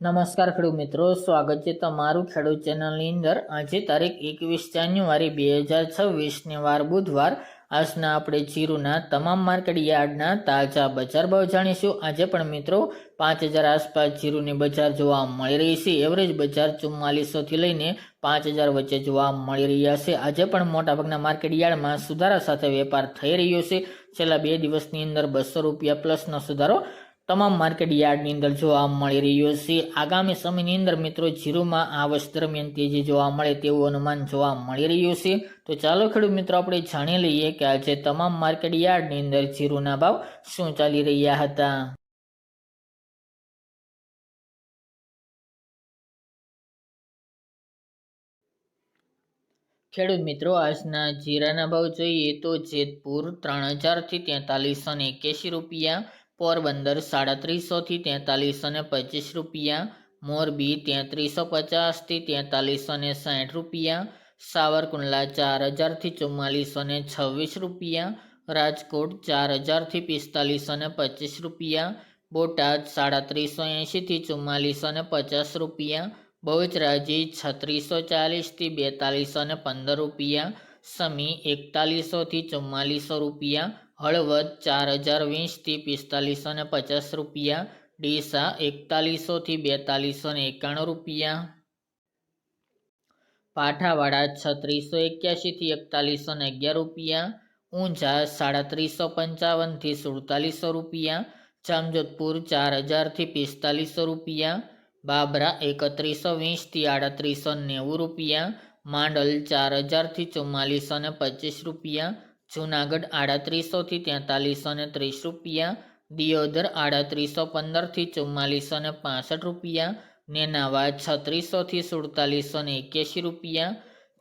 નમસ્કાર ખેડૂત મિત્રો, સ્વાગત છે તમારું ખેડૂત ચેનલની અંદર. આજે તારીખ એકવીસ જાન્યુઆરી બે હજાર છવ્વીસની વાર બુધવાર. આજના આપણે જીરુના તમામ માર્કેટ યાર્ડના તાજા બજાર ભાવ જાણીશું. આજે પણ મિત્રો પાંચ હજાર આસપાસ જીરુની બજાર જોવા મળી રહી છે. એવરેજ બજાર ચુમ્માલીસોથી લઈને પાંચ હજાર વચ્ચે જોવા મળી રહ્યા છે. આજે પણ મોટાભાગના માર્કેટ યાર્ડમાં સુધારા સાથે વેપાર થઈ રહ્યો છે. છેલ્લા બે દિવસની અંદર બસો રૂપિયા પ્લસનો સુધારો તમામ માર્કેટ યાર્ડની અંદર જોવા મળી રહ્યો છે. આગામી સમયની અંદર મિત્રો જીરોમાં આ વર્ષ દરમિયાન તેજી જોવા મળે તેવું અનુમાન જોવા મળી રહ્યું છે. તો ચાલો ખેડૂત મિત્રો, આપણે જાણી લઈએ કે આજે તમામ માર્કેટ યાર્ડની અંદર જીરુના ભાવ શું ચાલી રહ્યા હતા. ખેડૂત મિત્રો, આજના જીરાના ભાવ જોઈએ તો જેતપુર ત્રણ હજારથી તેતાલીસો ને એક્યાસી રૂપિયા પોરબંદર સાડત્રીસોથી તેતાલીસો ને પચીસ રૂપિયા, મોરબી તેત્રીસો પચાસથી તેતાલીસો ને સાઠ રૂપિયા, સાવરકુંડલા ચાર હજારથી ચુમ્માલીસો ને છવ્વીસ રૂપિયા, રાજકોટ ચાર હજારથી પિસ્તાલીસો ને પચીસ રૂપિયા, બોટાદ સાડત્રીસો એંશીથી ચુમ્માલીસો ને પચાસ રૂપિયા, બહુચરાજી છત્રીસો ચાલીસથી બેતાલીસો ને પંદર રૂપિયા, સમી એકતાલીસોથી ચુમ્માલીસો રૂપિયા હળવદ ચાર હજાર વીસથી પિસ્તાલીસો ને પચાસ રૂપિયા, ડીસા એકતાલીસોથી બેતાલીસો ને એકાણું રૂપિયા. પાઠાવાડા છત્રીસો એક્યાસીથી એકતાલીસો ને અગિયાર રૂપિયા, ઊંઝા સાડત્રીસો પંચાવનથી સુડતાલીસો રૂપિયા, જામજોધપુર ચાર હજારથી પિસ્તાલીસો રૂપિયા, બાબરા એકત્રીસો વીસથી આડત્રીસો નેવું રૂપિયા, માંડલ ચાર હજારથી ચુમ્માલીસો ને પચીસ રૂપિયા જુનાગઢ આડત્રીસોથી તેતાલીસો ને ત્રીસ રૂપિયા, દિયોદર આડત્રીસો પંદરથી ચુમ્માલીસો ને પાસઠ રૂપિયા નેનાવા છત્રીસોથી સુડતાલીસો ને એક્યાસી રૂપિયા,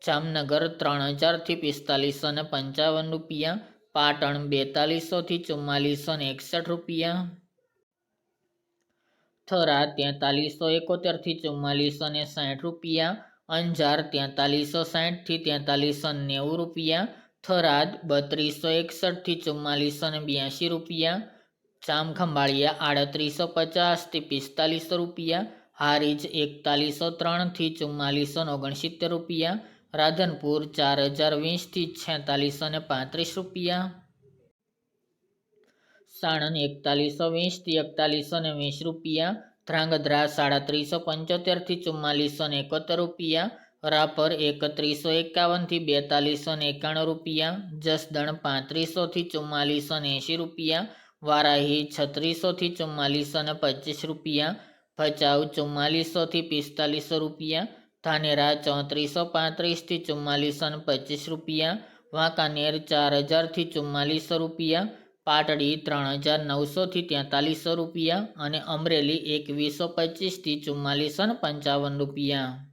જામનગર ત્રણ હજારથી પિસ્તાલીસો ને પંચાવન રૂપિયા, પાટણ બેતાલીસોથી ચુમ્માલીસો ને એકસઠ રૂપિયા. થરા તેતાલીસો એકોતેરથી ચુમ્માલીસો ને સાઠ રૂપિયા, અંજાર તેતાલીસો સાઠથી તેતાલીસો નેવું રૂપિયા થરાદ બત્રીસો એકસઠથી ચુમ્માલીસો ને બ્યાસી રૂપિયા. જામખંભાળિયા આડત્રીસો પચાસથી પિસ્તાલીસો રૂપિયા. હારીજ એકતાલીસો ત્રણથી ચુમ્માલીસો ઓગણસિત્તેર રૂપિયા. રાધનપુર ચાર હજાર વીસથી છેતાલીસો ને પાંત્રીસ રૂપિયા. સાણંદ એકતાલીસો વીસથી એકતાલીસો ને વીસ રૂપિયા. ધ્રાંગધ્રા સાડત્રીસો પંચોતેરથી ચુમ્માલીસો ને એકોતેર રૂપિયા. રાપર એકત્રીસો એકાવનથી બેતાલીસો એકાણું રૂપિયા, જસદણ પાંત્રીસોથી ચુમ્માલીસો એંશી રૂપિયા, વારાહી છત્રીસોથી ચુમ્માલીસો ને પચીસ રૂપિયા, ભચાઉ ચુમ્માલીસોથી પિસ્તાલીસો રૂપિયા, ધાનેરા ચોત્રીસો પાંત્રીસથી ચુમ્માલીસો ને પચીસ રૂપિયા, વાંકાનેર ચાર હજારથી ચુમ્માલીસો રૂપિયા, પાટડી ત્રણ હજાર નવસોથી તેતાલીસો રૂપિયા અને અમરેલી એકવીસો પચીસથી ચુમ્માલીસો ને પંચાવન રૂપિયા.